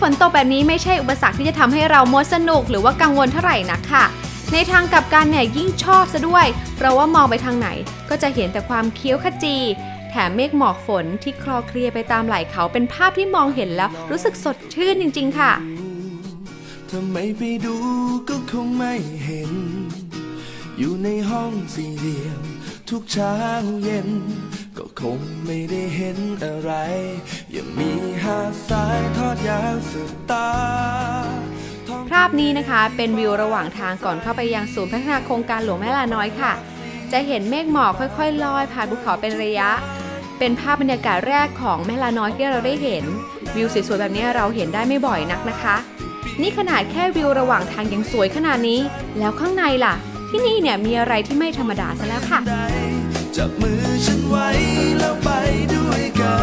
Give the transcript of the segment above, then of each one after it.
ฝนตกแบบนี้ไม่ใช่อุปสรรคที่จะทำให้เรามดสนุกหรือว่ากังวลเท่าไหร่นักค่ะในทางกลับกันเนี่ยยิ่งชอบซะด้วย เพราะว่ามองไปทางไหนก็จะเห็นแต่ความเคี้ยวขจี แถมเมฆหมอกฝนที่คลอเคลียไปตามไหล่เขาเป็นภาพที่มองเห็นแล้วรู้สึกสดชื่นจริง ๆ ค่ะทำไมไปดูก็คงไม่เห็น อยู่ในห้องสี่เหลี่ยมทุกเช้าเย็น ก็คงไม่ได้เห็นอะไร ยังมีหาดทรายทอดยาวสุดตา ภาพนี้นะคะเป็นวิวระหว่างทางก่อนเข้าไปยังศูนย์พัฒนาโครงการหลวงแม่ลาน้อยค่ะ จะเห็นเมฆหมอกค่อยๆ ลอยผ่านภูเขาเป็นระยะ เป็นภาพบรรยากาศแรกของแม่ลาน้อยที่เราได้เห็น วิวสวยๆแบบนี้เราเห็นได้ไม่บ่อยนักนะคะ นี่ขนาดแค่วิวระหว่างทางยังสวยขนาดนี้ แล้วข้างในล่ะ ที่นี่เนี่ยมีอะไรที่ไม่ธรรมดาซะแล้วค่ะ จับมือฉันไว้แล้วไปด้วยกัน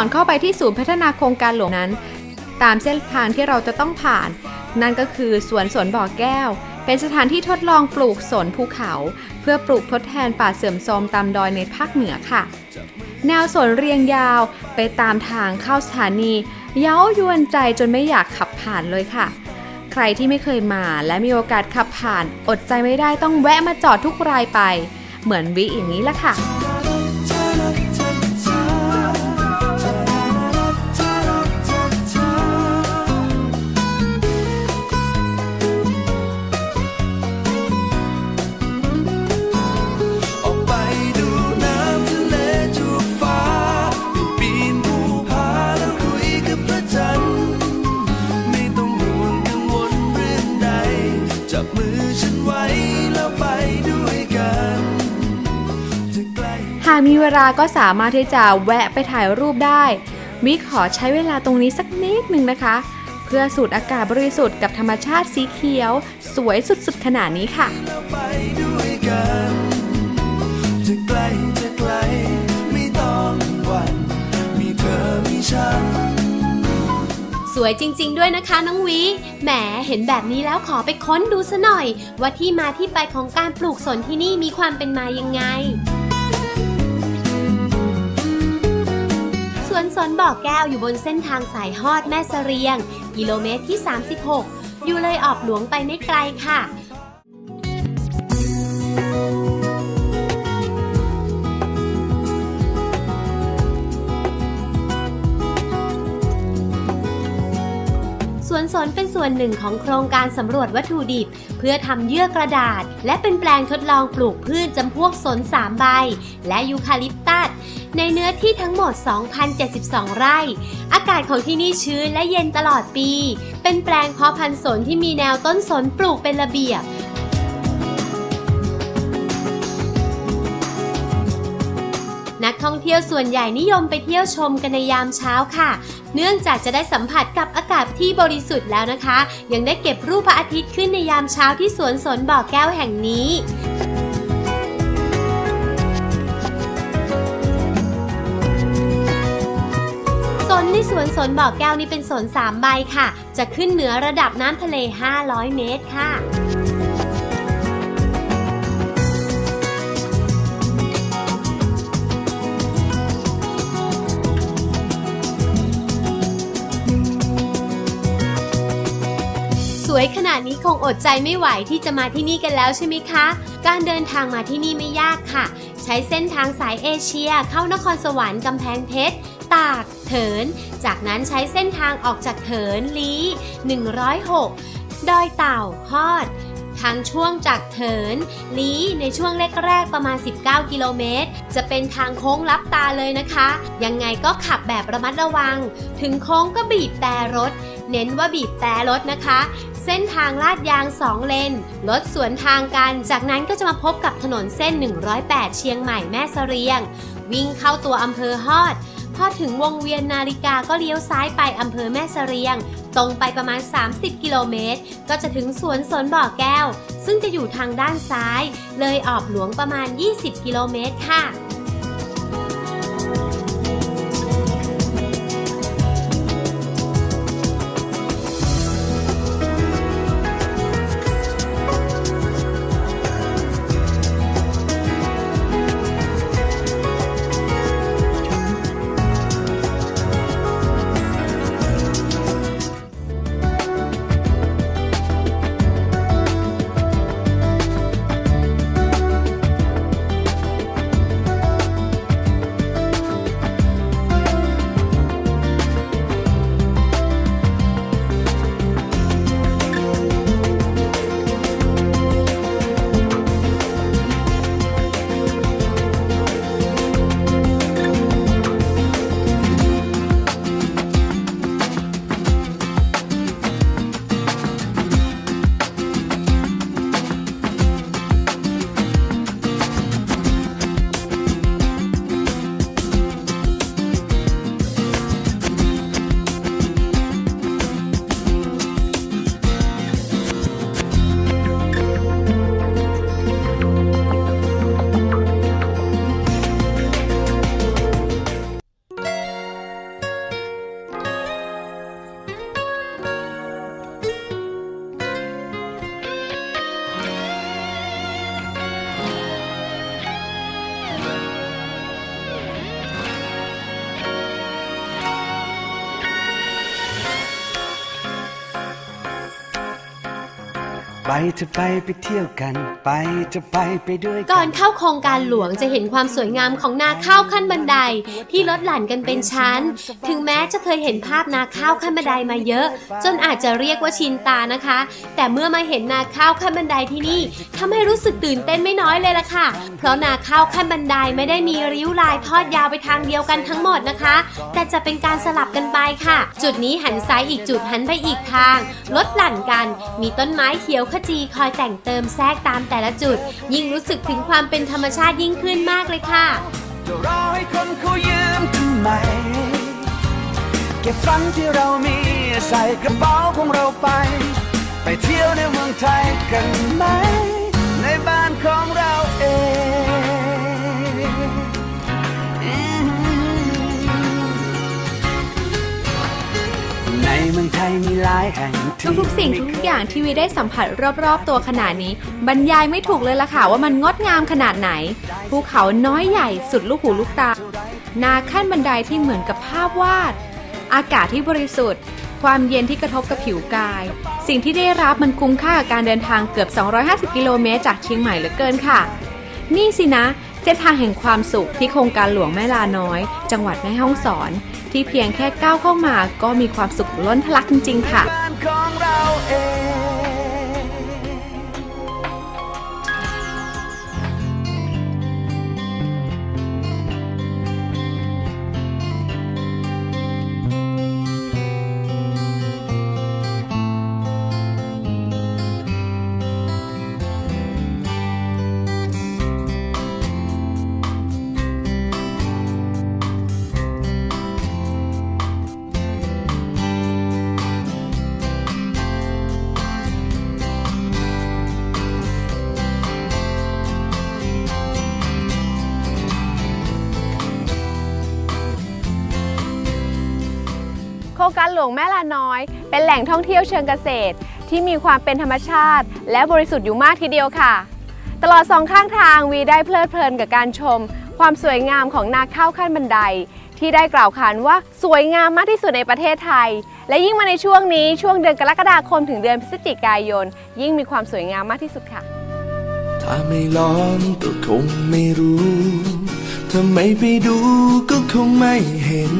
ก่อนเข้าไปที่ศูนย์พัฒนาโครงการหลวงนั้น ตามเส้นทางที่เราจะต้องผ่าน นั่นก็คือสวนสนบ่อแก้ว เป็นสถานที่ทดลองปลูกสนภูเขา เพื่อปลูกทดแทนป่าเสื่อมโทรมตามดอยในภาคเหนือค่ะ แนวสนเรียงยาวไปตามทางเข้าสถานี เย้ายวนใจจนไม่อยากขับผ่านเลยค่ะใครที่ไม่เคยมาและมีโอกาสขับผ่าน อดใจไม่ได้ต้องแวะมาจอดทุกรายไป เหมือนวิอย่างนี้ละค่ะ หากมีเวลาก็สามารถที่จะแวะไปถ่ายรูปได้วิขอใช้เวลาตรงนี้สักนิดหนึ่งนะคะ เพื่อสูดอากาศบริสุทธิ์กับธรรมชาติสีเขียว สวยสุดๆขนาดนี้ค่ะจะไกลจะไกลไม่ต้องหวั่นมีเธอมีฉันสวยจริง ๆ ด้วยนะคะน้องวิแหมเห็นแบบนี้แล้วขอไปค้นดูซะหน่อย ว่าที่มาที่ไปของการปลูกสนที่นี่มีความเป็นมายังไง สวนสนบ่อแก้วอยู่บนเส้นทางสายฮอดแม่เสรียง กิโลเมตรที่ 36 อยู่เลยออกหลวงไปไม่ไกลค่ะสวนสนเป็นส่วนหนึ่งของโครงการสำรวจวัตถุดิบ เพื่อทำเยื่อกระดาษ และเป็นแปลงทดลองปลูกพืชจำพวกสนสามใบ และยูคาลิปตัส ในเนื้อที่ทั้งหมด 2,072 ไร่ อากาศของที่นี่ชื้นและเย็นตลอดปี เป็นแปลงเพาะพันธุ์สนที่มีแนวต้นสนปลูกเป็นระเบียบนักท่องเที่ยวส่วนใหญ่นิยมไปเที่ยวชมกันในยามเช้าค่ะ เนื่องจากจะได้สัมผัสกับอากาศที่บริสุทธิ์แล้วนะคะ ยังได้เก็บรูปพระอาทิตย์ขึ้นในยามเช้าที่สวนสนบ่อแก้วแห่งนี้ นในสวนสนบ่อแก้วนี้เป็นสนสามใบค่ะ จะขึ้นเหนือระดับน้ำทะเล 500 เมตรค่ะสวยขนาดนี้คงอดใจไม่ไหวที่จะมาที่นี่กันแล้วใช่ไหมคะ การเดินทางมาที่นี่ไม่ยากค่ะ ใช้เส้นทางสายเอเชีย เข้านครสวรรค์กำแพงเพชร ตากเถิน จากนั้นใช้เส้นทางออกจากเถินลี106 ดอยเต่าฮอดทางช่วงจากเถินลีในช่วงแรกๆประมาณ 19 กิโลเมตร จะเป็นทางโค้งลับตาเลยนะคะ ยังไงก็ขับแบบระมัดระวัง ถึงโค้งก็บีบแต่รถ เน้นว่าบีบแต่รถนะคะ เส้นทางลาดยาง 2 เลน รถสวนทางกัน จากนั้นก็จะมาพบกับถนนเส้น 108 เชียงใหม่แม่เสรียง วิ่งเข้าตัวอำเภอฮอด พอถึงวงเวียนนาฬิกาก็เลี้ยวซ้ายไปอำเภอแม่เสรียง ตรงไปประมาณ 30 กิโลเมตร ก็จะถึงสวนสนบ่อแก้ว ซึ่งจะอยู่ทางด้านซ้าย เลยออกหลวงประมาณ 20 กิโลเมตรค่ะ ไปจะไปไปเที่ยวกัน ไปจะไปไปด้วยก่อนเข้าโครงการหลวงจะเห็นความสวยงามของนาข้าวขั้นบันได ที่ลดหลั่นกันเป็นชั้น ถึงแม้จะเคยเห็นภาพนาข้าวขั้นบันไดมาเยอะ จนอาจจะเรียกว่าชินตานะคะ แต่เมื่อมาเห็นนาข้าวขั้นบันไดที่นี่ทำให้รู้สึกตื่นเต้นไม่น้อยเลยล่ะค่ะ เพราะนาข้าวขั้นบันไดไม่ได้มีริ้วลายทอดยาวไปทางเดียวกันทั้งหมดนะคะ แต่จะเป็นการสลับกันไปค่ะ จุดนี้หันซ้ายอีกจุดหันไปอีกทาง ลดหลั่นกัน มีต้นไม้เขียวขจจีคอยแต่งเติมแทรกตามแต่ละจุด ยิ่งรู้สึกถึงความเป็นธรรมชาติยิ่งขึ้นมากเลยค่ะจะรอให้คนเขายืมทำไมเก็บฝันที่เรามีใส่กระเป๋าของเราไป ไปเที่ยวในเมืองไทยกันไหม ในบ้านของเราเอง ทยมีหลายแห่งที่ทุกๆสิ่งทุกๆอย่างที่วีได้สัมผัสรอบๆ ตัวขนาดนี้ บรรยายไม่ถูกเลยล่ะค่ะว่ามันงดงามขนาดไหน ภูเขาน้อยใหญ่สุดลูกหูลูกตา นาขั้นบันไดที่เหมือนกับภาพวาด อากาศที่บริสุทธิ์ ความเย็นที่กระทบกับผิวกาย สิ่งที่ได้รับมันคุ้มค่ากับการเดินทางเกือบ 250 กิโลเมตรจากเชียงใหม่เหลือเกินค่ะ นี่สินะ ส้นทางแห่งความสุขที่โครงการหลวงแม่ลาน้อย จังหวัดแม่ฮ่องสอน ที่เพียงแค่ก้าวเข้ามาก็มีความสุขล้นทะลักจริง ๆ ค่ะ หลวงแม่ลาน้อย เป็นแหล่งท่องเที่ยวเชิงเกษตร ที่มีความเป็นธรรมชาติ และบริสุทธิ์อยู่มากทีเดียวค่ะ ตลอดสองข้างทางวีได้เพลิดเพลินกับการชม ความสวยงามของนาข้าวขั้นบันได ที่ได้กล่าวขานว่าสวยงามมากที่สุดในประเทศไทย และยิ่งมาในช่วงนี้ช่วงเดือนกรกฎาคมถึงเดือนพฤศจิกายน ยิ่งมีความสวยงามมากที่สุดค่ะ ถ้าไม่ลองก็คงไม่รู้ ถ้าไม่ไปดูก็คงไม่เห็น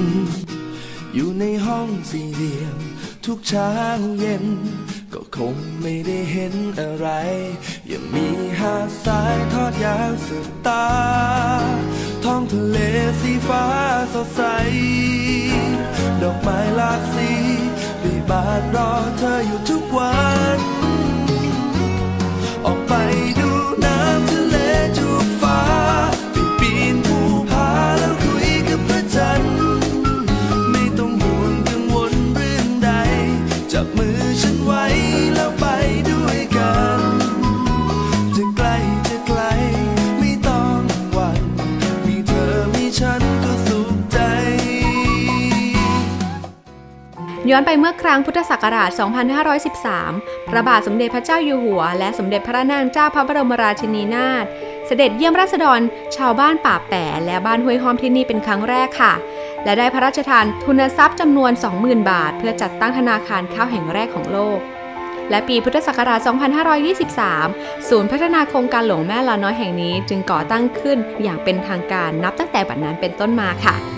อยู่ในห้องสี่เหลี่ยม ทุกเช้าเย็น ก็คงไม่ได้เห็นอะไร ยังมีหาดทรายทอดยาวสุดตา ท้องทะเลสีฟ้าสดใส ดอกไม้หลากสีรีบาทรอเธออยู่ทุกวัน ออกไปดูน้ำทะเล มือฉันไว้แล้วไปด้วยกัน จะไกลจะไกล ไม่ต้องหวั่นมีเธอมีฉันก็สุขใจ ย้อนไปเมื่อครั้งพุทธศักราช 2513 พระบาทสมเด็จพระเจ้าอยู่หัว และสมเด็จพระนางเจ้าพระบรมราชินีนาถเสด็จเยี่ยมราษฎรชาวบ้านป่าแปะและบ้านห้วยห้อมที่นี่เป็นครั้งแรกค่ะ และได้พระราชทานทุนทรัพย์จำนวน 20,000 บาท เพื่อจัดตั้งธนาคารข้าวแห่งแรกของโลก และปีพุทธศักราช 2523 ศูนย์พัฒนาโครงการหลวงแม่ลาน้อยแห่งนี้ จึงก่อตั้งขึ้นอย่างเป็นทางการนับตั้งแต่บัดนั้นเป็นต้นมาค่ะ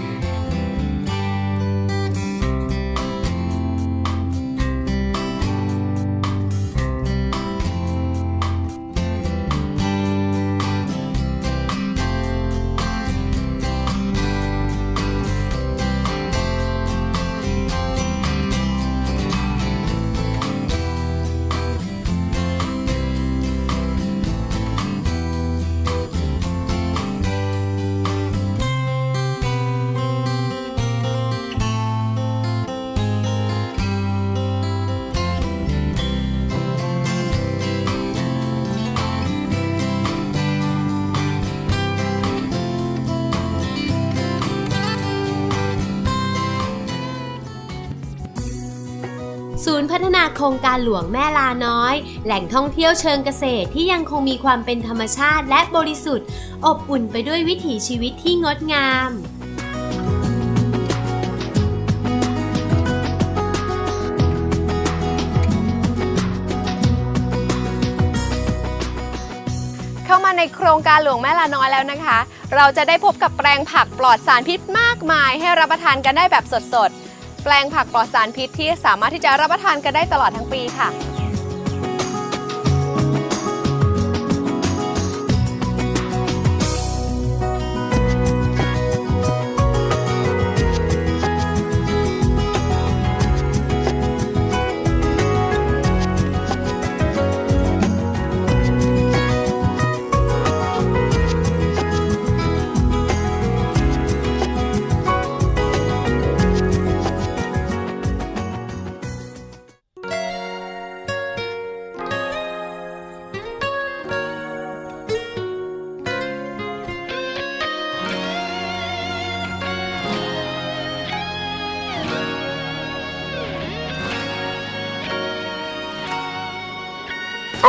ฒนาโครงการหลวงแม่ลาน้อย แหล่งท่องเที่ยวเชิงเกษตรที่ยังคงมีความเป็นธรรมชาติและบริสุทธิ์ อบอุ่นไปด้วยวิถีชีวิตที่งดงามเข้ามาในโครงการหลวงแม่ลาน้อยแล้วนะคะ เราจะได้พบกับแปลงผักปลอดสารพิษมากมาย ให้รับประทานกันได้แบบสดๆ แปลงผักปลอดสารพิษที่สามารถที่จะรับประทานกันได้ตลอดทั้งปีค่ะ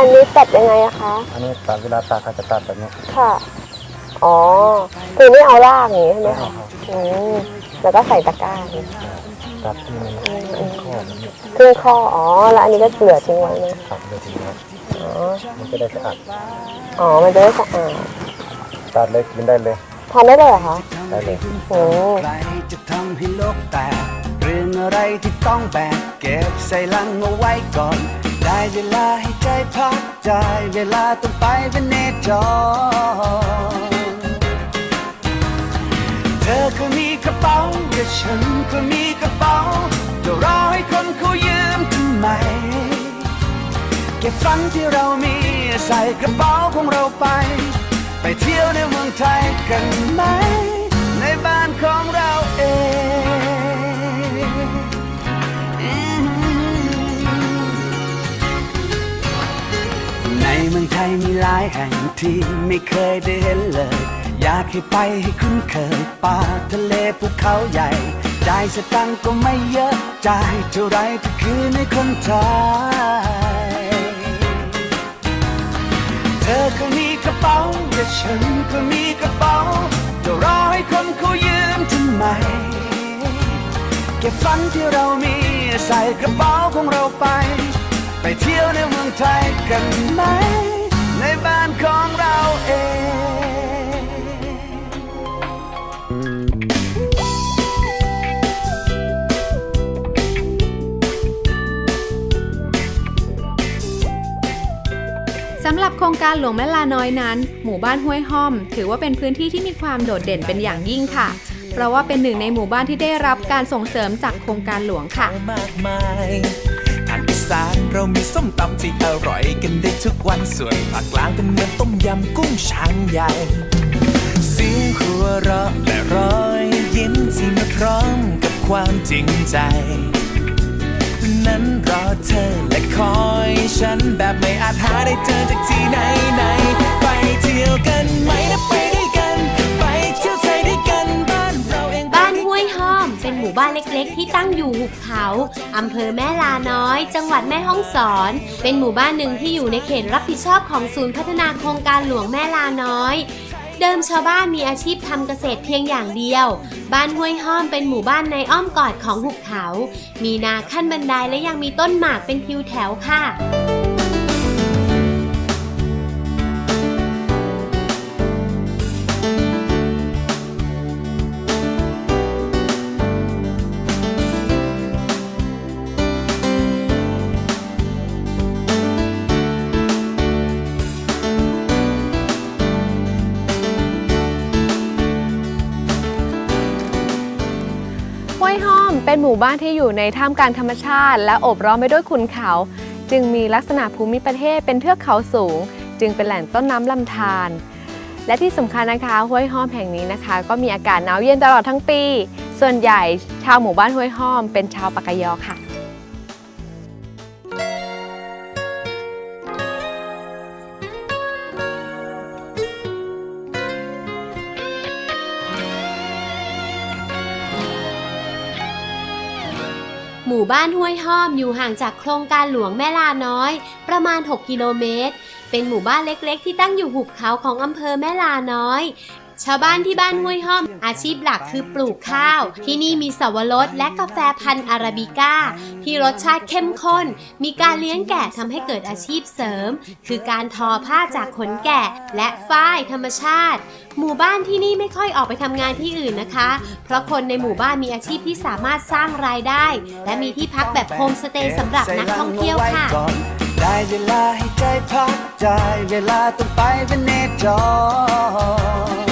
อันนี้ตัดยังไงอะคะ อันนี้ตัดเวลาตัดเขาจะตัดแบบนี้ค่ะ อ๋อ คือไม่เอารากอย่างนี้ใช่ไหมคะอืมแล้วก็ใส่ตะกร้าอย่างนี้ตัดที่มันข้อมันครึ่งข้อ อ๋อ แล้วอันนี้ก็เหลือทิ้งไว้ไหมตัดเลยทีครับอ๋อ มันจะได้สะอาดอ๋อ มันจะได้สะอาดตัดเลยกินได้เลยทานได้เลยเหรอคะ ได้เลยโอ้ใครจะทำให้โลกแตกเรื่องอะไรที่ต้องแบกเก็บใส่ลังเอาไว้ก่อน ได้เวลาให้ใจพักใจ เวลาต้องไปเป็นเนจรเธอก็มีกระเป๋าและฉันก็มีกระเป๋าจะรอให้คนเขายืมทำไม เก็บฝันที่เรามีใส่กระเป๋าของเราไป ไปเที่ยวในเมืองไทยกันไหม ในบ้านของเราเอง ไทยมีหลายแห่งที่ไม่เคยได้เห็นเลย อยากให้ไปให้คุ้นเคยป่าทะเลภูเขาใหญ่จ่ายสตังก็ไม่เยอะจ่ายเท่าไรก็คือในคนไทย เธอก็มีกระเป๋าและฉันก็มีกระเป๋าจะรอให้คนเขายืมทำไม เก็บฝันที่เรามีใส่กระเป๋าของเราไป ไปเที่ยวในเมืองไทยกันไหม ในบ้านของเราเองสำหรับโครงการหลวงแม่ลาน้อยนั้น หมู่บ้านห้วยห้อม ถือว่าเป็นพื้นที่ที่มีความโดดเด่นเป็นอย่างยิ่งค่ะ เพราะว่าเป็นหนึ่งในหมู่บ้านที่ได้รับการส่งเสริมจากโครงการหลวงค่ะ มากมายานเรามีส้มตำที่อร่อยกันได้ทุกวันส่วนภาคกลางเป็นเหมือนต้มยำกุ้งช้างใหญ่เสียงหัวเราะและรอยยิ้มที่มาพร้อมกับความจริงใจ นั้นรอเธอและคอยฉันแบบไม่อาจหาได้เจอจากที่ไหนไหนไปเที่ยวกันไหมนะไป หมู่บ้านเล็กๆ ที่ตั้งอยู่หุบเขาอำเภอแม่ลาน้อย จังหวัดแม่ฮ่องสอน เป็นหมู่บ้านหนึ่งที่อยู่ในเขตรับผิดชอบของศูนย์พัฒนาโครงการหลวงแม่ลาน้อยเดิมชาวบ้านมีอาชีพทำเกษตรเพียงอย่างเดียว บ้านห้วยห้อมเป็นหมู่บ้านในอ้อมกอดของหุบเขา มีนาขั้นบันไดและยังมีต้นหมากเป็นทิวแถวค่ะ เป็นหมู่บ้านที่อยู่ในท่ามกลางธรรมชาติ และโอบล้อมไปด้วยขุนเขา จึงมีลักษณะภูมิประเทศเป็นเทือกเขาสูง จึงเป็นแหล่งต้นน้ำลำธารและที่สำคัญนะคะห้วยห้อมแห่งนี้นะคะ ก็มีอากาศหนาวเย็นตลอดทั้งปี ส่วนใหญ่ชาวหมู่บ้านห้วยห้อมเป็นชาวปากกยอค่ะ หมู่บ้านห้วยห้อมอยู่ห่างจากโครงการหลวงแม่ลาน้อย ประมาณ 6 กิโลเมตร เป็นหมู่บ้านเล็กๆ ที่ตั้งอยู่หุบเขาของอำเภอแม่ลาน้อย ชาวบ้านที่บ้านห้วยห้อม อาชีพหลักคือปลูกข้าว ที่นี่มีสวรสและกาแฟพันธุ์อาราบิก้า ที่รสชาติเข้มข้น มีการเลี้ยงแกะทำให้เกิดอาชีพเสริม คือการทอผ้าจากขนแกะ และฝ้ายธรรมชาติ หมู่บ้านที่นี่ไม่ค่อยออกไปทำงานที่อื่นนะคะ เพราะคนในหมู่บ้านมีอาชีพที่สามารถสร้างรายได้ และมีที่พักแบบโฮมสเตย์สำหรับนักท่องเที่ยวค่ะได้เวลาให้ใจพักใจเวลาต้องไปเป็นเนจร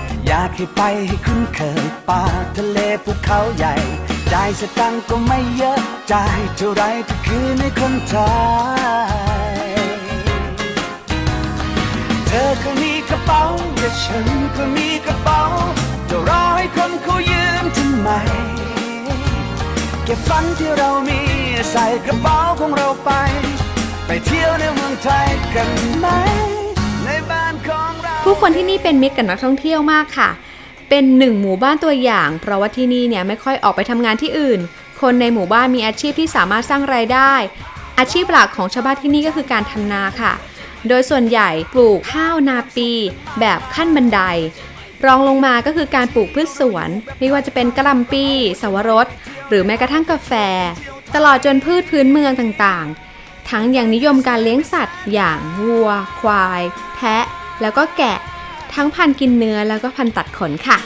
อยากให้ไปให้คุ้นเคยป่าทะเลภูเขาใหญ่จ่ายสตังก็ไม่เยอะจ่ายเท่าไรก็คือในคนไทยเธอก็มีกระเป๋าและฉันก็มีกระเป๋าจะรอให้คนเขายืมทำไมเก็บฝันที่เรามีใส่กระเป๋าของเราไป ไปเที่ยวในเมืองไทยกันไหม ผู้คนที่นี่เป็นมิตรกับนักท่องเที่ยวมากค่ะ เป็นหนึ่งหมู่บ้านตัวอย่าง เพราะว่าที่นี่เนี่ยไม่ค่อยออกไปทำงานที่อื่น คนในหมู่บ้านมีอาชีพที่สามารถสร้างรายได้ อาชีพหลักของชาวบ้านที่นี่ก็คือการทำนาค่ะ โดยส่วนใหญ่ปลูกข้าวนาปี แบบขั้นบันได รองลงมาก็คือการปลูกพืชสวน ไม่ว่าจะเป็นกระหลำปีสวรส หรือแม้กระทั่งกาแฟ ตลอดจนพืชพื้นเมืองต่างๆ ทั้งยังนิยมการเลี้ยงสัตว์ อย่างวัว ควาย แพะ แล้วก็แกะทั้งพันธุ์กินเนื้อแล้วก็พันธุ์ตัดขนค่ะ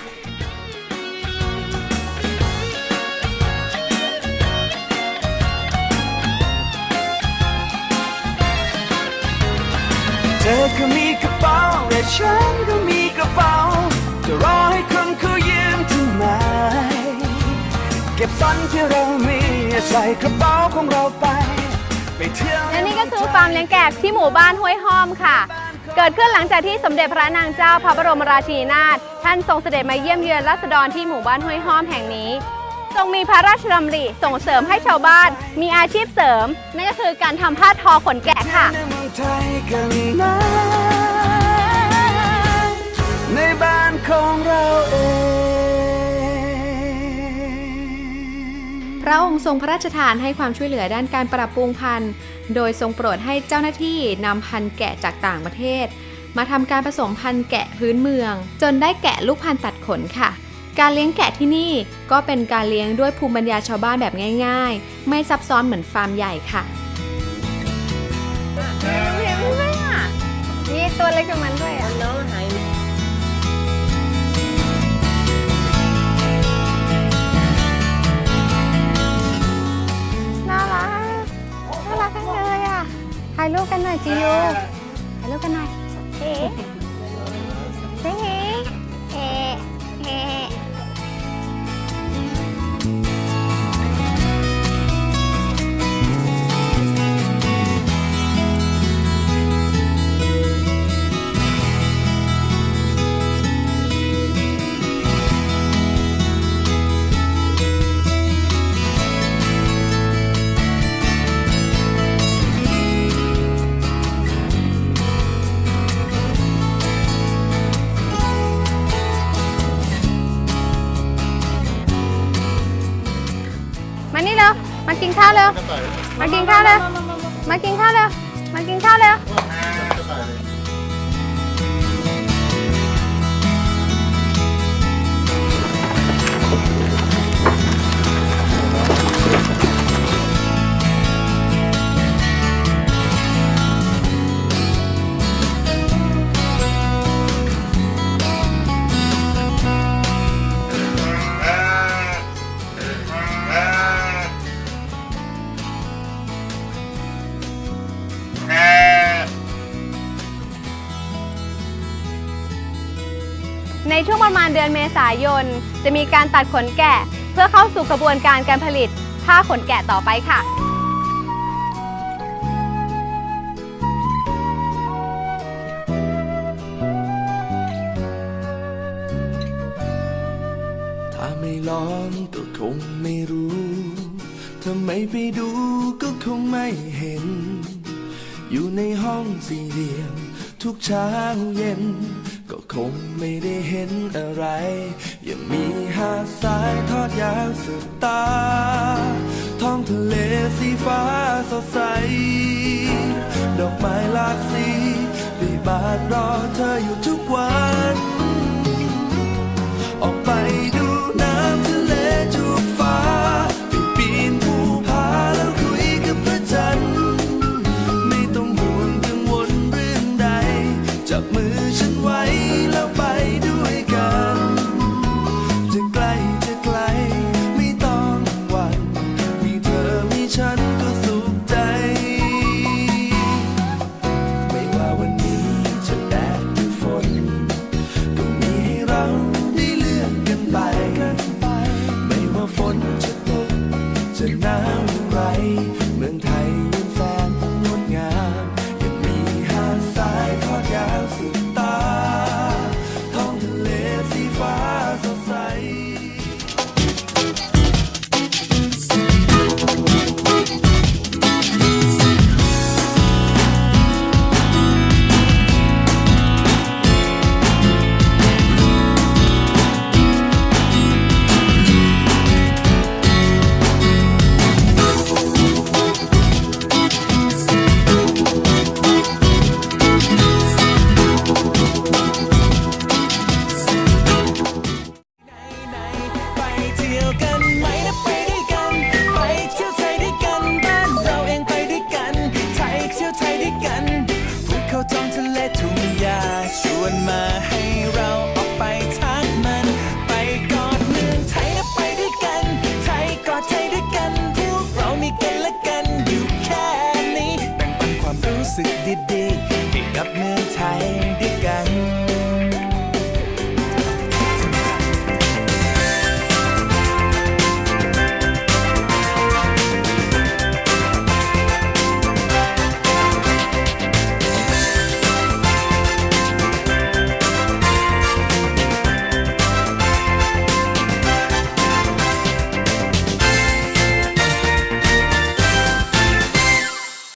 เธอก็มีกระเป๋าและฉันก็มีกระเป๋าจะรอให้คนเขายืมทำไมเก็บฝันที่เรามีใส่กระเป๋าของเราไป ไปเที่ยวและนี่ก็คือฟาร์มเลี้ยงแกะที่หมู่บ้านห้วยห้อมค่ะ เกิดขึ้นหลังจากที่สมเด็จพระนางเจ้าพระบรมราชินีนาถท่านทรงเสด็จมาเยี่ยมเยือนราษฎรที่หมู่บ้านห้วยห้อมแห่งนี้ ทรงมีพระราชดำริส่งเสริมให้ชาวบ้าน มีอาชีพเสริม นั่นก็คือการทำผ้าทอขนแกะค่ะ ในบ้านของเราเอง พระองค์ทรงพระราชทานให้ความช่วยเหลือด้านการปรับปรุงพันธุ์ โดยทรงโปรดให้เจ้าหน้าที่นำพันธุ์แกะจากต่างประเทศ มาทำการผสมพันธุ์แกะพื้นเมือง จนได้แกะลูกพันธุ์ตัดขนค่ะ การเลี้ยงแกะที่นี่ก็เป็นการเลี้ยงด้วยภูมิปัญญาชาวบ้านแบบง่าย ๆ ไม่ซับซ้อนเหมือนฟาร์มใหญ่ค่ะเห็นไหมอะมีตัวเล็กกับมันด้วยอะ ถ่ายรูปกันหน่อยจิยูถ่ายรูปกันหน่อยเฮ้เฮ้ เร็ว มากินข้าวเร็ว มากินข้าวเร็ว มากินข้าวเร็ว ช่วงประมาณเดือนเมษายน จะมีการตัดขนแกะ เพื่อเข้าสู่กระบวนการการผลิตผ้าขนแกะต่อไปค่ะถ้าไม่ลองก็คงไม่รู้ ถ้าไม่ไปดูก็คงไม่เห็น อยู่ในห้องสี่เหลี่ยมทุกเช้าเย็น คงไม่ได้เห็นอะไร ยังมีหาดทรายทอดยาวสุดตา ท้องทะเลสีฟ้าสดใส ดอกไม้หลากสีได้บานรอเธออยู่ทุกวัน ฉันไว้แล้วไปด้วยกัน จะไกลจะไกลไม่ต้องหวั่นมีเธอมีฉันก็สุขใจ ไม่ว่าวันนี้จะแดดหรือฝน ก็มีให้เราได้เลือกกันไป ไม่ว่าฝนจะตกจะหนาวอย่างไร